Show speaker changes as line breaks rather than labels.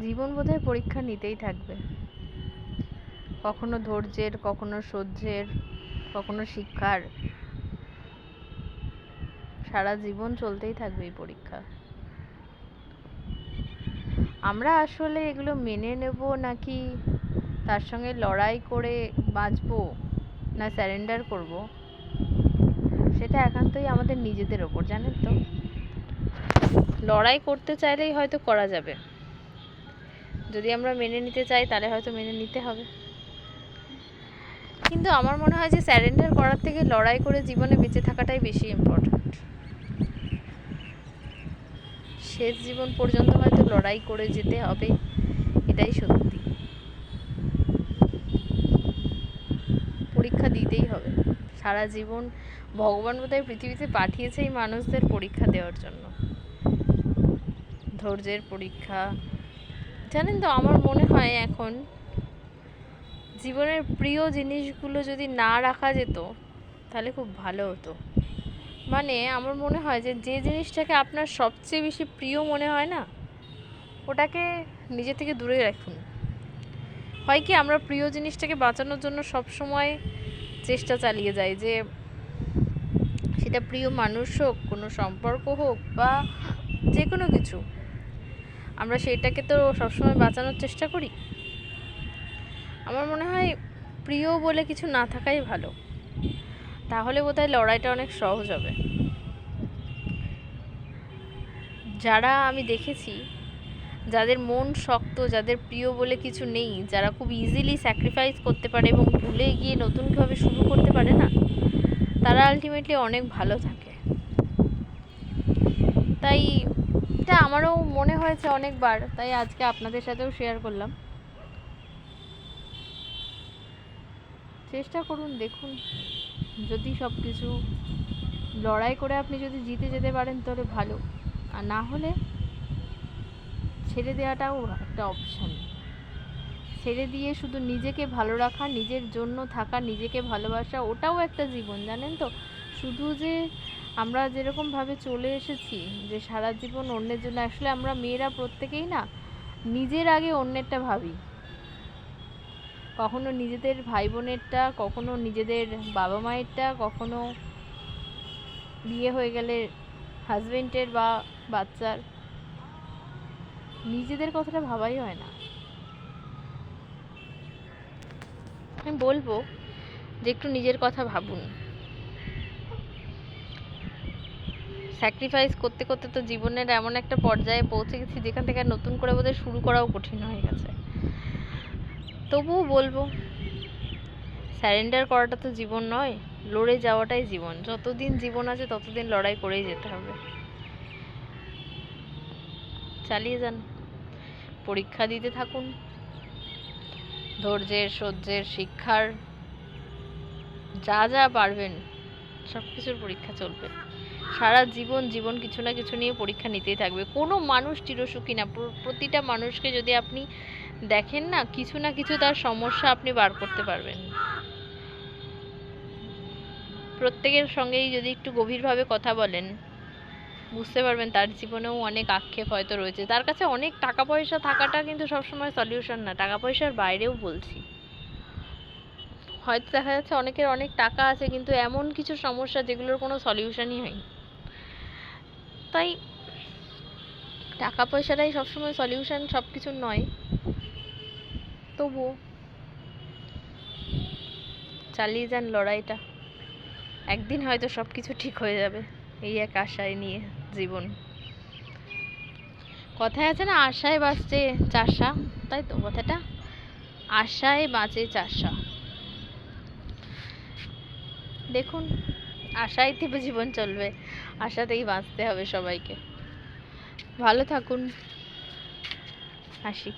জীবন বোধহয় পরীক্ষা নিতেই থাকবে। কখনো ধৈর্যের, কখনো সহ্যের, কখনো শিক্ষার। সারা জীবন চলতেই থাকবে এই পরীক্ষা। আমরা আসলে এগুলো মেনে নেব নাকি তার সঙ্গে লড়াই করে বাঁচবো না স্যারেন্ডার করব? সেটা একান্তই আমাদের নিজেদের ওপর, জানেন তো? লড়াই করতে চাইলেই হয়তো করা যাবে। যদি আমরা মেনে নিতে চাই, তাহলে হয়তো মেনে নিতে হবে। কিন্তু আমার মনে হয় যে স্যারেন্ডার করার থেকে লড়াই করে জীবনে বেঁচে থাকাটাই বেশি ইম্পর্ট্যান্ট শেষ জীবন পর্যন্ত হয়তো লড়াই করে যেতে হবে, এটাই সত্যি। পরীক্ষা দিতেই হবে। সারা জীবন ভগবান বোধহয় পৃথিবীতে পাঠিয়েছে এই মানুষদের পরীক্ষা দেওয়ার জন্য। ধৈর্যের পরীক্ষা জানেন তো, আমার মনে হয় এখন জীবনের প্রিয় জিনিসগুলো যদি না রাখা যেত, তাহলে খুব ভালো হতো। মানে আমার মনে হয় যে যে জিনিসটাকে আপনার সবচেয়ে বেশি প্রিয় মনে হয় না, ওটাকে নিজে থেকে দূরে রাখুন। হয় কি, আমরা প্রিয় জিনিসটাকে বাঁচানোর জন্য সব সময় চেষ্টা চালিয়ে যাই যে, সেটা প্রিয় মানুষ হোক, কোনো সম্পর্ক হোক বা যে কোনো কিছু। আমরা সেটাকে তো সবসময় বাঁচানোর চেষ্টা করি। আমার মনে হয় প্রিয় বলে কিছু না থাকাই ভালো। তাহলে বোধহয় লড়াইটা অনেক সহজ হবে। যারা আমি দেখেছি, যাদের মন শক্ত, যাদের প্রিয় বলে কিছু নেই, যারা খুব ইজিলি স্যাক্রিফাইস করতে পারে এবং ভুলে গিয়ে নতুনভাবে শুরু করতে পারে না, তারা আলটিমেটলি অনেক ভালো থাকে। তাই এটা আমারও মনে হয়েছে অনেকবার, তাই আজকে আপনাদের সাথেও শেয়ার করলাম। চেষ্টা করুন, দেখুন। যদি সব কিছু লড়াই করে আপনি যদি জিতে যেতে পারেন, তাহলে ভালো। আর না হলে ছেড়ে দেওয়াটাও একটা অপশান ছেড়ে দিয়ে শুধু নিজেকে ভালো রাখা, নিজের জন্য থাকা, নিজেকে ভালোবাসা, ওটাও একটা জীবন, জানেন তো? শুধু যে আমরা যেরকমভাবে চলে এসেছি, যে সারা জীবন অন্যের জন্য, আসলে আমরা মেয়েরা প্রত্যেকেই না নিজের আগে অন্যেরটা ভাবি। কখনো নিজেদের ভাই বোনেরটা কখনো নিজেদের বাবা মায়েরটা কখনো বিয়ে হয়ে গেলে হাজবেন্ডের বা বাচ্চার। নিজেদের কথাটা ভাবাই হয় না। আমি বলব যে একটু নিজের কথা ভাবুন। স্যাক্রিফাইস করতে করতে তো জীবনের এমন একটা পর্যায়ে পৌঁছে গেছি, যেখান থেকে নতুন করে বোধহয় শুরু করাও কঠিন হয়ে গেছে। তবুও বলব স্যারেন্ডার করাটা তো জীবন নয়, লড়ে যাওয়াটাই জীবন। যতদিন জীবন আছে, ততদিন লড়াই করেই যেতে হবে। চালিয়ে যান। পরীক্ষা দিতে থাকুন। ধৈর্যের, সহ্যের, শিক্ষার যা যা পারবেন সব কিছুর পরীক্ষা চলবে। সারা জীবন জীবন কিছু না কিছু নিয়ে পরীক্ষা নিতেই থাকবে। কোনো মানুষ চিরসুখী না। প্রতিটা মানুষকে যদি আপনি দেখেন না, কিছু না কিছু তার সমস্যা আপনি বার করতে পারবেন। প্রত্যেকের সঙ্গেই যদি একটু গভীরভাবে কথা বলেন, বুঝতে পারবেন তার জীবনেও অনেক আক্ষেপ হয়তো রয়েছে। তার কাছে অনেক টাকা পয়সা থাকাটা কিন্তু সবসময় সলিউশন না। টাকা পয়সার বাইরেও বলছি। হয়তো দেখা যাচ্ছে অনেকের অনেক টাকা আছে, কিন্তু এমন কিছু সমস্যা যেগুলোর কোনো সলিউশনই হয়নি। তাই টাকা পয়সাটাই সবসময় সলিউশন সব কিছুর নয়। তবুও চালিয়ে যান লড়াইটা। একদিন হয়তো সব কিছু ঠিক হয়ে যাবে, এই এক আশায় নিয়ে জীবন। কথায় আছে না, আশায় বাঁচছে চাষা, তাই তো কথাটা? আশায় বাঁচে চাষা। দেখুন আশায় থেকে জীবন চলবে। আশাতেই বাঁচতে হবে সবাইকে। ভালো থাকুন। হাসি